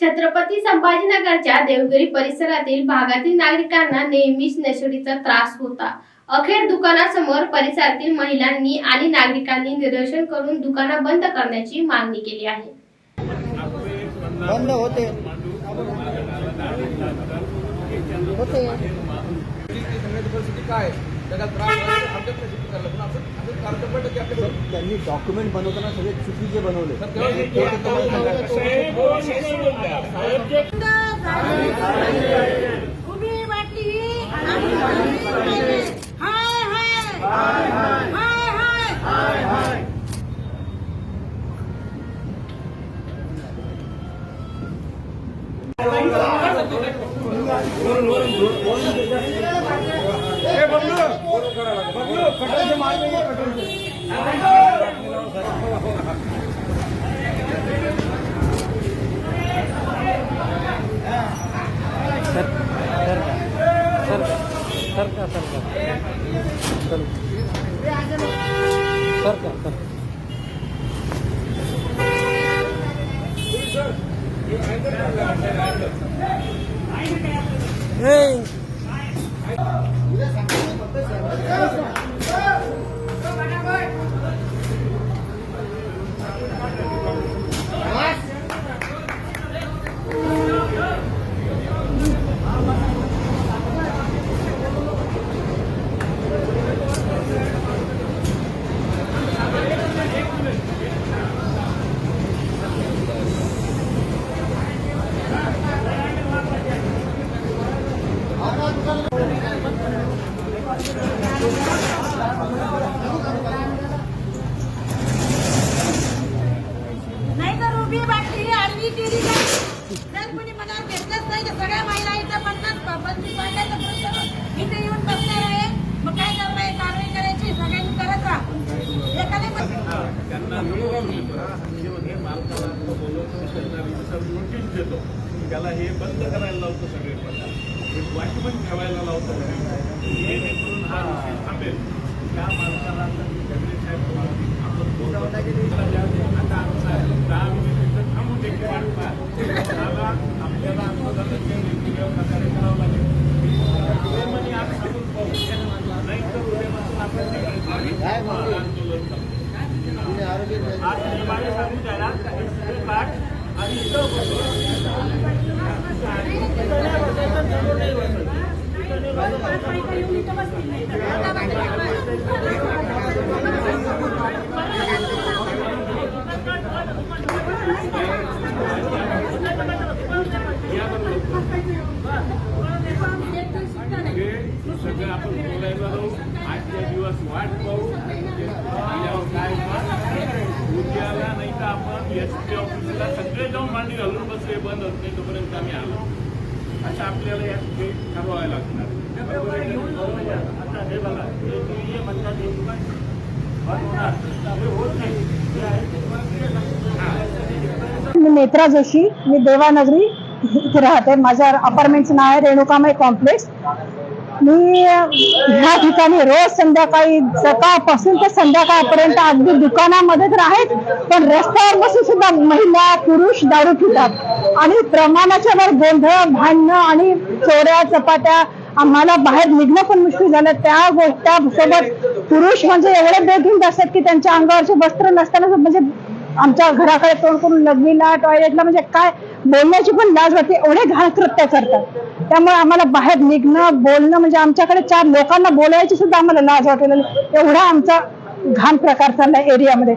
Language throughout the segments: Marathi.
छत्रपती संभाजीनगरच्या देवगिरी परिसरातील भागातील नागरिकांना नेहमीच नशेडीचा त्रास होता. अखेर दुकानासमोर परिसरातील महिलांनी आणि नागरिकांनी निदर्शन करून दुकानं बंद करण्याची मागणी केली आहे. बंद होते. होते. काय त्यांनी डॉक्युमेंट बनवताना सगळे चुकीचे बनवले. तर तेव्हा हे- हे तुम्हाला सांगायचं. उभी वाटली हाय हाय हाय हाय नाही तर उभी बाटली आडवी केली जर कोणी घेतलंच नाही तर सगळ्या महिला इथं पन्नास पंचवीस वाटायचं प्रश्न इथे येऊन बसणार आहे. मग काय करणार कारवाई करायची सगळ्यांनी करत राहा. म्हणजे देतो. त्याला हे बंद करायला लावतो सगळे प्रकार. हे वॉचमन ठेवायला लावतो. जेणेकरून हा विषय थांबेल. त्या मालकाला साहेब आपण आज तुम्हाला सांगू द्या ना, हे पाठ आणि इथं बसू. हे सगळं आपण बोलायला राहू आजच्या दिवस वाट पाहू उद्यावर काय आला नाही तर आपण एस पी ऑफिसला सगळे जाऊन मांडी घालून बसले बंद होत नाही तोपर्यंत आम्ही आलो. असं आपल्याला या ठिकाणी ठरवायला लागणार. हो, हो. आता हे बघा हे तुम्ही हे म्हणतात हे होणार होत नाही. मी नेत्रा जोशी मी देवानगरी इथे राहते. माझ्या अपार्टमेंटचं नाव आहे रेणुकामय कॉम्प्लेक्स मी ह्या ठिकाणी रोज संध्याकाळी सकाळपासून तर संध्याकाळपर्यंत अगदी दुकानामध्ये तर आहेत पण रस्त्यावर बसून सुद्धा महिला पुरुष दारू पितात. आणि प्रमाणाच्या वर गोंधळ भांडणं आणि चोऱ्या चपात्या आम्हाला बाहेर निघणं पण मुश्किल झालं. त्या गो- सोबत पुरुष म्हणजे एवढे बेधुंद असतात की त्यांच्या अंगावरचे वस्त्र नसताना म्हणजे आमच्या घराकडे तोंड करून लग्नीला टॉयलेटला म्हणजे काय बोलण्याची पण लाज वाटते. एवढे घाण कृत्य करतात. त्यामुळे आम्हाला बाहेर निघणं बोलणं म्हणजे आमच्याकडे चार लोकांना बोलायची सुद्धा आम्हाला लाज वाटेल एवढा आमचा घाण प्रकार चाललाय एरियामध्ये.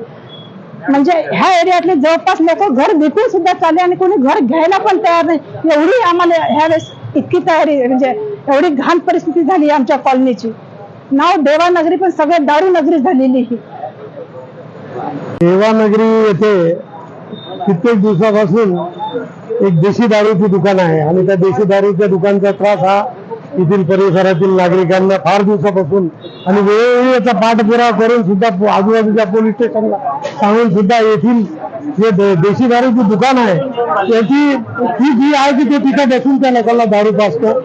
म्हणजे ह्या एरियातले जवळपास लोक घर विकून सुद्धा चालले आणि कोणी घर घ्यायला पण तयार नाही. एवढी आम्हाला ह्या वेळेस इतकी तयारी म्हणजे एवढी घाण परिस्थिती झाली आमच्या कॉलनीची. नाव देवानगरी पण सगळ्यात दारू नगरी झालेली ही. देवानगरी येथे कित्येक दिवसापासून एक देशी दारूची दुकान आहे. आणि त्या देशी दारूच्या दुकानचा त्रास हा येथील परिसरातील नागरिकांना फार दिवसापासून आणि वेळोवेळी याचा पाठपुरावा करून सुद्धा आजूबाजूच्या पोलीस स्टेशनला सांगून सुद्धा येथील जे देशी दारूची दुकान आहे त्याची ती जी आहे की ते तिथं बसून त्या लोकांना दारू पासतो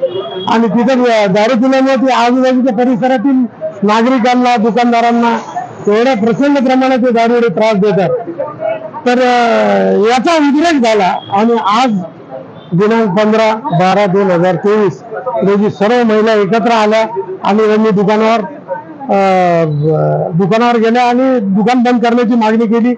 आणि तिथं दारू पिल्यामुळे ती आजूबाजूच्या परिसरातील नागरिकांना दुकानदारांना एवढ्या प्रचंड प्रमाणात ते दारूडे त्रास देतात. तर याचा उद्रेक झाला आणि आज दिनांक पंधरा बारा दोन हजार तेवीस रोजी सर्व महिला एकत्र आल्या आणि त्यांनी दुकानावर दुकानावर गेल्या आणि दुकान बंद करण्याची मागणी केली.